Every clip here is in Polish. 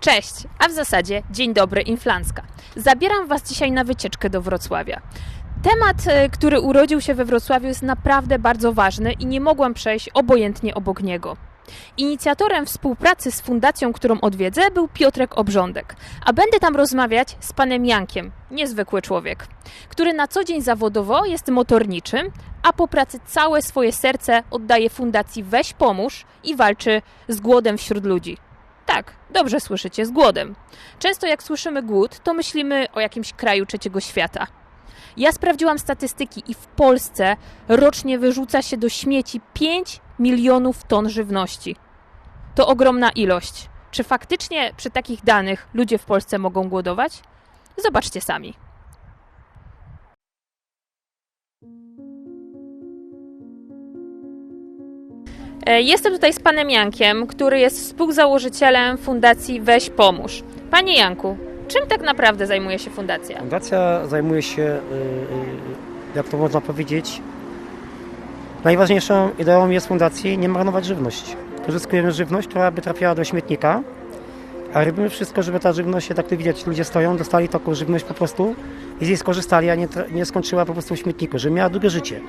Cześć, a w zasadzie dzień dobry Inflanska. Zabieram Was dzisiaj na wycieczkę do Wrocławia. Temat, e, który urodził się we Wrocławiu jest naprawdę bardzo ważny i nie mogłam przejść obojętnie obok niego. Inicjatorem współpracy z fundacją, którą odwiedzę, był Piotrek Obrządek, a będę tam rozmawiać z panem Jankiem, niezwykły człowiek, który na co dzień zawodowo jest motorniczym, a po pracy całe swoje serce oddaje fundacji Weź Pomóż i walczy z głodem wśród ludzi. Tak, dobrze słyszycie, z głodem. Często jak słyszymy głód, to myślimy o jakimś kraju trzeciego świata. Ja sprawdziłam statystyki i w Polsce rocznie wyrzuca się do śmieci 5 milionów ton żywności. To ogromna ilość. Czy faktycznie przy takich danych ludzie w Polsce mogą głodować? Zobaczcie sami. E, Jestem tutaj z panem Jankiem, który jest współzałożycielem Fundacji Weź Pomóż. Panie Janku, czym tak naprawdę zajmuje się fundacja? Fundacja zajmuje się, y, y, jak to można powiedzieć, najważniejszą ideą jest fundacji nie marnować żywność. Pozyskujemy żywność, która by trafiała do śmietnika, a robimy wszystko, żeby ta żywność, jak tu widać, ludzie stoją, dostali taką żywność po prostu i z niej skorzystali, a nie, nie skończyła po prostu w śmietniku, żeby miała długie życie.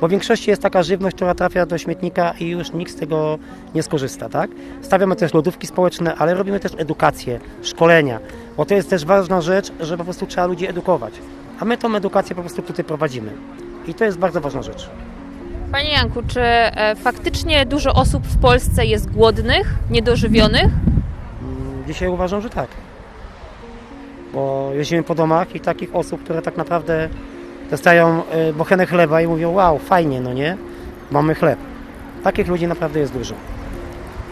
Bo w większości jest taka żywność, która trafia do śmietnika i już nikt z tego nie skorzysta, tak? Stawiamy też lodówki społeczne, ale robimy też edukację, szkolenia, bo to jest też ważna rzecz, że po prostu trzeba ludzi edukować. A my tą edukację po prostu tutaj prowadzimy. I to jest bardzo ważna rzecz. Panie Janku, czy e, faktycznie dużo osób w Polsce jest głodnych, niedożywionych? Mm, Dzisiaj uważam, że tak. Bo jeździmy po domach i takich osób, które tak naprawdę dostają y, bochenę chleba i mówią, wow, fajnie, no nie? Mamy chleb. Takich ludzi naprawdę jest dużo.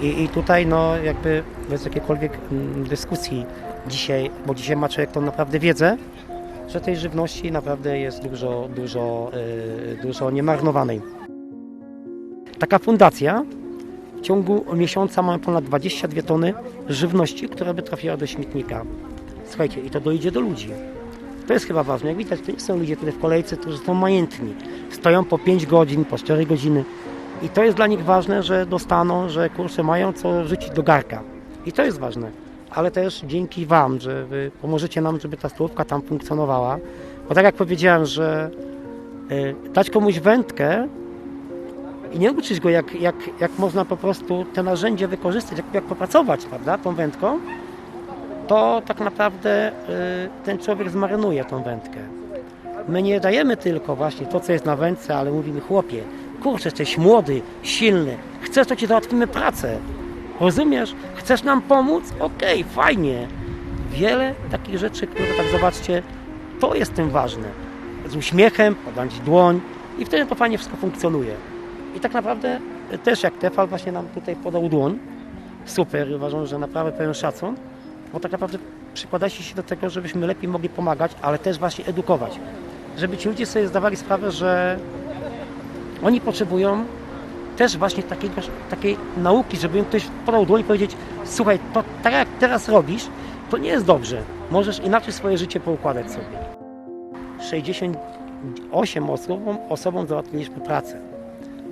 I, i tutaj, no jakby bez jakiejkolwiek mm, dyskusji dzisiaj, bo dzisiaj ma człowiek tą naprawdę wiedzę, że tej żywności naprawdę jest dużo, dużo, y, dużo niemarnowanej. Taka fundacja w ciągu miesiąca mamy ponad 22 tony żywności, która by trafiła do śmietnika. Słuchajcie, i to dojdzie do ludzi. To jest chyba ważne. Jak widać, to nie są ludzie tutaj w kolejce, którzy są majętni. Stoją po 5 godzin, po 4 godziny. I to jest dla nich ważne, że dostaną, że kurczę mają co wrzucić do garka. I to jest ważne. Ale też dzięki Wam, że Wy pomożecie nam, żeby ta stołówka tam funkcjonowała. Bo tak jak powiedziałem, że y, dać komuś wędkę i nie uczyć go, jak, jak, jak można po prostu te narzędzie wykorzystać, jak, jak popracować, prawda, tą wędką, to tak naprawdę y, ten człowiek zmarnuje tą wędkę. My nie dajemy tylko właśnie to, co jest na wędce, ale mówimy, chłopie, kurczę, jesteś młody, silny, chcesz, to ci załatwimy pracę. Rozumiesz? Chcesz nam pomóc? Okej, fajnie. Wiele takich rzeczy, które tak zobaczcie, to jest tym ważne. Z uśmiechem, podać dłoń i wtedy to fajnie wszystko funkcjonuje. I tak naprawdę też jak Tefal właśnie nam tutaj podał dłoń, super, uważam, że naprawdę pełen szacun, bo tak naprawdę przykładacie się do tego, żebyśmy lepiej mogli pomagać, ale też właśnie edukować. Żeby ci ludzie sobie zdawali sprawę, że oni potrzebują też właśnie takiego, takiej nauki, żeby im ktoś podał dłoń i powiedzieć słuchaj, to tak jak teraz robisz, to nie jest dobrze. Możesz inaczej swoje życie poukładać sobie. 68 osobom, osobom załatwiliśmy pracę.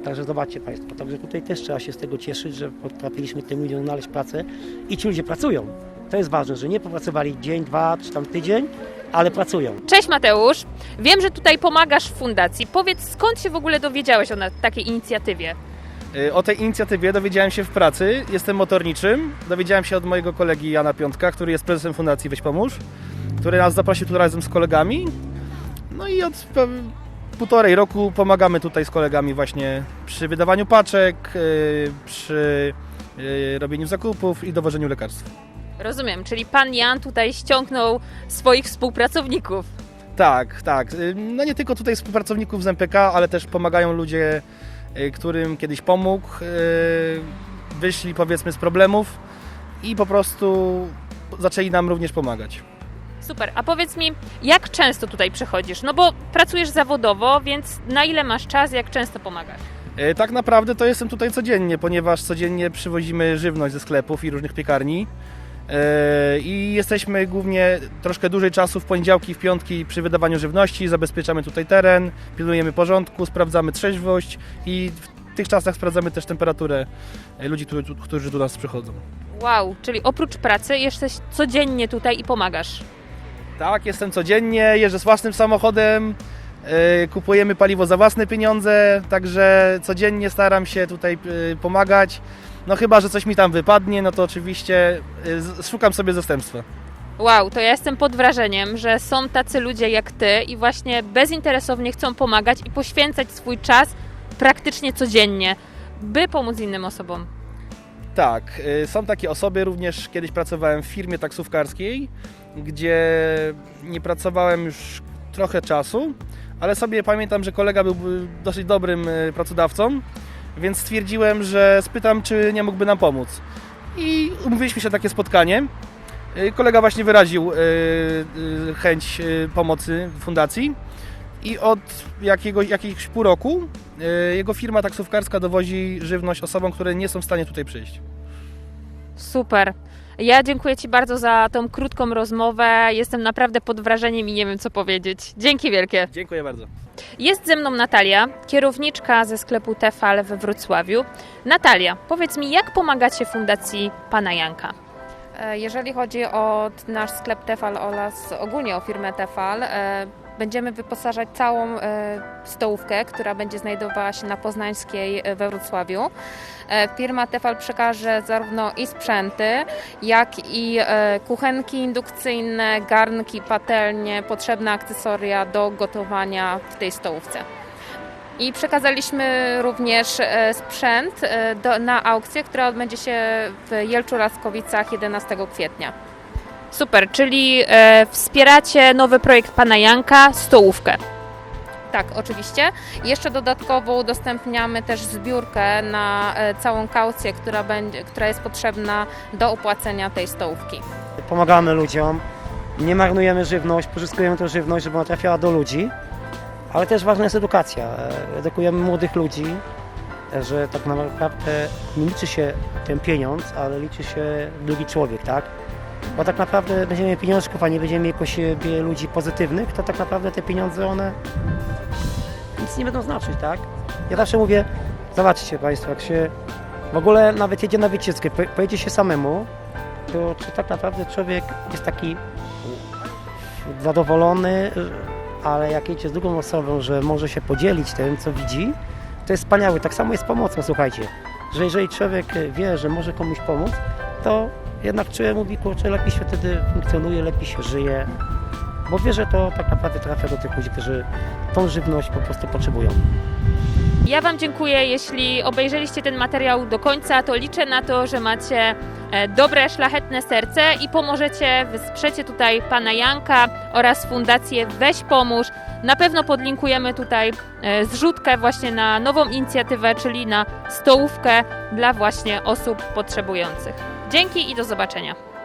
Także zobaczcie Państwo, także tutaj też trzeba się z tego cieszyć, że potrafiliśmy tym ludziom znaleźć pracę i ci ludzie pracują. To jest ważne, że nie popracowali dzień, dwa czy tam tydzień, ale pracują. Cześć Mateusz, wiem, że tutaj pomagasz w fundacji. Powiedz, skąd się w ogóle dowiedziałeś o na- takiej inicjatywie? Y, O tej inicjatywie dowiedziałem się w pracy. Jestem motorniczym. Dowiedziałem się od mojego kolegi Jana Piątka, który jest prezesem Fundacji Weź Pomóż, który nas zaprosił tu razem z kolegami. No i od pe- półtorej roku pomagamy tutaj z kolegami właśnie przy wydawaniu paczek, y, przy y, robieniu zakupów i dowożeniu lekarstw. Rozumiem, czyli pan Jan tutaj ściągnął swoich współpracowników. Tak, tak. Y, No nie tylko tutaj współpracowników z MPK, ale też pomagają ludzie, którym kiedyś pomógł, wyszli powiedzmy z problemów i po prostu zaczęli nam również pomagać. Super, a powiedz mi, jak często tutaj przychodzisz? No bo pracujesz zawodowo, więc na ile masz czas, jak często pomagasz? Y, Tak naprawdę to jestem tutaj codziennie, ponieważ codziennie przywozimy żywność ze sklepów i różnych piekarni. Y, I jesteśmy głównie troszkę dłużej czasu w poniedziałki, w piątki przy wydawaniu żywności, zabezpieczamy tutaj teren, pilnujemy porządku, sprawdzamy trzeźwość i tych czasach sprawdzamy też temperaturę e, ludzi, którzy do nas przychodzą. Wow, czyli oprócz pracy jesteś codziennie tutaj i pomagasz. Tak, jestem codziennie, jeżdżę z własnym samochodem, e, kupujemy paliwo za własne pieniądze, także codziennie staram się tutaj e, pomagać. No chyba, że coś mi tam wypadnie, no to oczywiście z- szukam sobie zastępstwa. Wow, to ja jestem pod wrażeniem, że są tacy ludzie jak ty i właśnie bezinteresownie chcą pomagać i poświęcać swój czas praktycznie codziennie, by pomóc innym osobom. Tak, y, są takie osoby, również kiedyś pracowałem w firmie taksówkarskiej, gdzie nie pracowałem już trochę czasu, ale sobie pamiętam, że kolega był dosyć dobrym y, pracodawcą, więc stwierdziłem, że spytam, czy nie mógłby nam pomóc. I umówiliśmy się na takie spotkanie. Y, Kolega właśnie wyraził chęć pomocy fundacji i od jakiego, jakiegoś pół roku y, jego firma taksówkarska dowozi żywność osobom, które nie są w stanie tutaj przyjść. Super. Ja dziękuję Ci bardzo za tą krótką rozmowę. Jestem naprawdę pod wrażeniem i nie wiem co powiedzieć. Dzięki wielkie. Dziękuję bardzo. Jest ze mną Natalia, kierowniczka ze sklepu Tefal we Wrocławiu. Natalia, powiedz mi, jak pomagacie Fundacji Pana Janka? E, Jeżeli chodzi o nasz sklep Tefal oraz ogólnie o firmę Tefal, e, będziemy wyposażać całą e, stołówkę, która będzie znajdowała się na Poznańskiej e, we Wrocławiu. E, Firma Tefal przekaże zarówno i sprzęty, jak i kuchenki indukcyjne, garnki, patelnie, potrzebne akcesoria do gotowania w tej stołówce. I przekazaliśmy również sprzęt do, na aukcję, która odbędzie się w Jelczu-Laskowicach 11 kwietnia. Super, czyli e, wspieracie nowy projekt Pana Janka, stołówkę. Tak, oczywiście. Jeszcze dodatkowo udostępniamy też zbiórkę na e, całą kaucję, która, będzie, która jest potrzebna do opłacenia tej stołówki. Pomagamy ludziom, nie marnujemy żywność, pozyskujemy tę żywność, żeby ona trafiała do ludzi, ale też ważna jest edukacja. E, Edukujemy młodych ludzi, że tak naprawdę nie liczy się ten pieniądz, ale liczy się drugi człowiek, tak? Bo tak naprawdę będziemy mieli pieniążków, a nie będziemy mieli siebie ludzi pozytywnych, to tak naprawdę te pieniądze, one nic nie będą znaczyć, tak? Ja zawsze mówię, zobaczcie Państwo, jak się w ogóle nawet jedzie na wycieczkę, po- pojedzie się samemu, to czy tak naprawdę człowiek jest taki zadowolony, ale jak jedzie z drugą osobą, że może się podzielić tym, co widzi, to jest wspaniałe. Tak samo jest pomocą, słuchajcie, że jeżeli człowiek wie, że może komuś pomóc, to jednak człowiek mówi, kurczę, lepiej się wtedy funkcjonuje, lepiej się żyje, bo wie, że to tak naprawdę trafia do tych ludzi, którzy tą żywność po prostu potrzebują. Ja Wam dziękuję. Jeśli obejrzeliście ten materiał do końca, to liczę na to, że macie dobre, szlachetne serce i pomożecie, wesprzecie tutaj Pana Janka oraz Fundację Weź Pomóż. Na pewno podlinkujemy tutaj e, zrzutkę właśnie na nową inicjatywę, czyli na stołówkę dla właśnie osób potrzebujących. Dzięki i do zobaczenia.